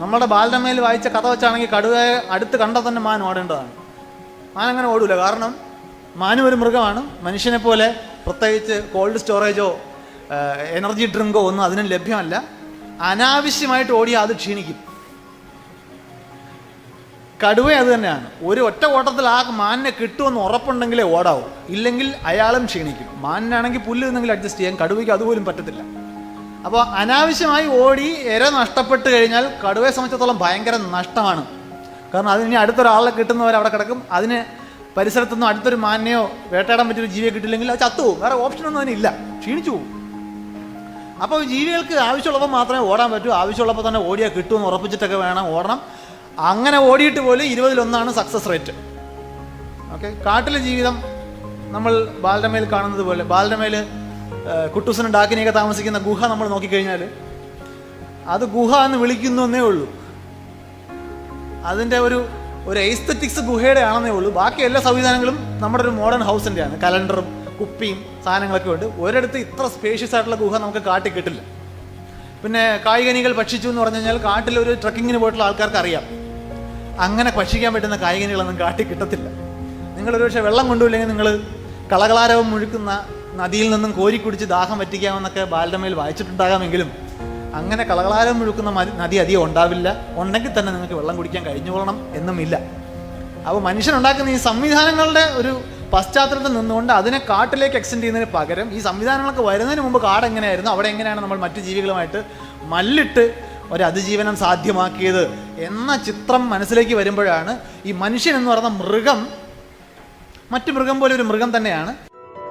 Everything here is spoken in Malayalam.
നമ്മുടെ ബാലരമയിൽ വായിച്ച കഥ വെച്ചാണെങ്കിൽ കടുവയെ അടുത്ത് കണ്ടാൽ തന്നെ മാൻ ഓടേണ്ടതാണ്. മാൻ അങ്ങനെ ഓടില്ല കാരണം മാനും ഒരു മൃഗമാണ്. മനുഷ്യനെ പോലെ പ്രത്യേകിച്ച് കോൾഡ് സ്റ്റോറേജോ എനർജി ഡ്രിങ്കോ ഒന്നും അതിനും ലഭ്യമല്ല. അനാവശ്യമായിട്ട് ഓടിയാൽ അത് ക്ഷീണിക്കും. കടുവ അത് തന്നെയാണ്. ഒരു ഒറ്റ ഓട്ടത്തിൽ ആ മാനിനെ കിട്ടുമെന്ന് ഉറപ്പുണ്ടെങ്കിലേ ഓടാവൂ. ഇല്ലെങ്കിൽ അയാളും ക്ഷീണിക്കും. മാനിനാണെങ്കിൽ പുല്ല് എന്തെങ്കിലും അഡ്ജസ്റ്റ് ചെയ്യാൻ കടുവയ്ക്ക് അതുപോലും പറ്റത്തില്ല. അപ്പോൾ അനാവശ്യമായി ഓടി ഇര നഷ്ടപ്പെട്ട് കഴിഞ്ഞാൽ കടുവയെ സംബന്ധിച്ചിടത്തോളം ഭയങ്കര നഷ്ടമാണ്. കാരണം അതിന് അടുത്തൊരാളെ കിട്ടുന്നവർ അവിടെ കിടക്കും. അതിന് പരിസരത്തൊന്നും അടുത്തൊരു മാനിനെയോ വേട്ടയാടാൻ പറ്റിയൊരു ജീവിയെ കിട്ടില്ലെങ്കിൽ അത് ചത്തുപോകും വേറെ ഓപ്ഷനൊന്നും അതിനില്ല. ക്ഷീണിച്ചു പോകും. അപ്പോൾ ജീവികൾക്ക് ആവശ്യമുള്ളപ്പോൾ മാത്രമേ ഓടാൻ പറ്റൂ. ആവശ്യമുള്ളപ്പോൾ തന്നെ ഓടിയാൽ കിട്ടുമെന്ന് ഉറപ്പിച്ചിട്ടൊക്കെ വേണം ഓടണം. അങ്ങനെ ഓടിയിട്ട് പോലും ഇരുപതിലൊന്നാണ് സക്സസ് റേറ്റ് ഓക്കെ കാട്ടിലെ ജീവിതം നമ്മൾ ബാലരമയിൽ കാണുന്നത് പോലെ ബാലരമയിൽ കുട്ടൂസനും ഡാക്കിനെയൊക്കെ താമസിക്കുന്ന ഗുഹ നമ്മൾ നോക്കിക്കഴിഞ്ഞാൽ അത് ഗുഹ എന്ന് വിളിക്കുന്നു എന്നേ ഉള്ളൂ. അതിന്റെ ഒരു ഒരു എസ്തറ്റിക്സ് ഗുഹയുടെ ആണെന്നേ ഉള്ളൂ. ബാക്കി എല്ലാ സംവിധാനങ്ങളും നമ്മുടെ ഒരു മോഡേൺ ഹൗസിന്റെയാണ് കലണ്ടറും കുപ്പിയും സാധനങ്ങളൊക്കെ ഉണ്ട്. ഒരിടത്ത് ഇത്ര സ്പേഷ്യസ് ആയിട്ടുള്ള ഗുഹ നമുക്ക് കാട്ടി കിട്ടില്ല. പിന്നെ കായികനികൾ ഭക്ഷിച്ചു എന്ന് പറഞ്ഞു കഴിഞ്ഞാൽ കാട്ടിൽ ഒരു ട്രക്കിങ്ങിന് പോയിട്ടുള്ള ആൾക്കാർക്ക് അറിയാം. അങ്ങനെ ഭക്ഷിക്കാൻ പറ്റുന്ന കായികനികളൊന്നും കാട്ടി കിട്ടത്തില്ല. നിങ്ങളൊരു പക്ഷേ വെള്ളം കൊണ്ടുപോയില്ലെങ്കിൽ നിങ്ങൾ കളകളാരവം മുഴുക്കുന്ന നദിയിൽ നിന്നും കോരി കുടിച്ച് ദാഹം പറ്റിക്കാമെന്നൊക്കെ ബാലരമയിൽ വായിച്ചിട്ടുണ്ടാകാമെങ്കിലും അങ്ങനെ കളകളാരം മുഴുക്കുന്ന നദി അധികം ഉണ്ടാവില്ല. ഉണ്ടെങ്കിൽ തന്നെ നിങ്ങൾക്ക് വെള്ളം കുടിക്കാൻ കഴിഞ്ഞുകൊള്ളണം എന്നുമില്ല. അപ്പോൾ മനുഷ്യനുണ്ടാക്കുന്ന ഈ സംവിധാനങ്ങളുടെ ഒരു പശ്ചാത്തലത്തിൽ നിന്നുകൊണ്ട് അതിനെ കാട്ടിലേക്ക് എക്സ്റ്റെൻഡ് ചെയ്യുന്നതിന് പകരം ഈ സംവിധാനങ്ങളൊക്കെ വരുന്നതിന് മുമ്പ് കാട് എങ്ങനെയായിരുന്നു അവിടെ എങ്ങനെയാണ് നമ്മൾ മറ്റു ജീവികളുമായിട്ട് മല്ലിട്ട് ഒരു അതിജീവനം സാധ്യമാക്കിയത് എന്ന ചിത്രം മനസ്സിലേക്ക് വരുമ്പോഴാണ് ഈ മനുഷ്യൻ എന്ന് പറയുന്ന മൃഗം മറ്റു മൃഗം പോലെ ഒരു മൃഗം തന്നെയാണ്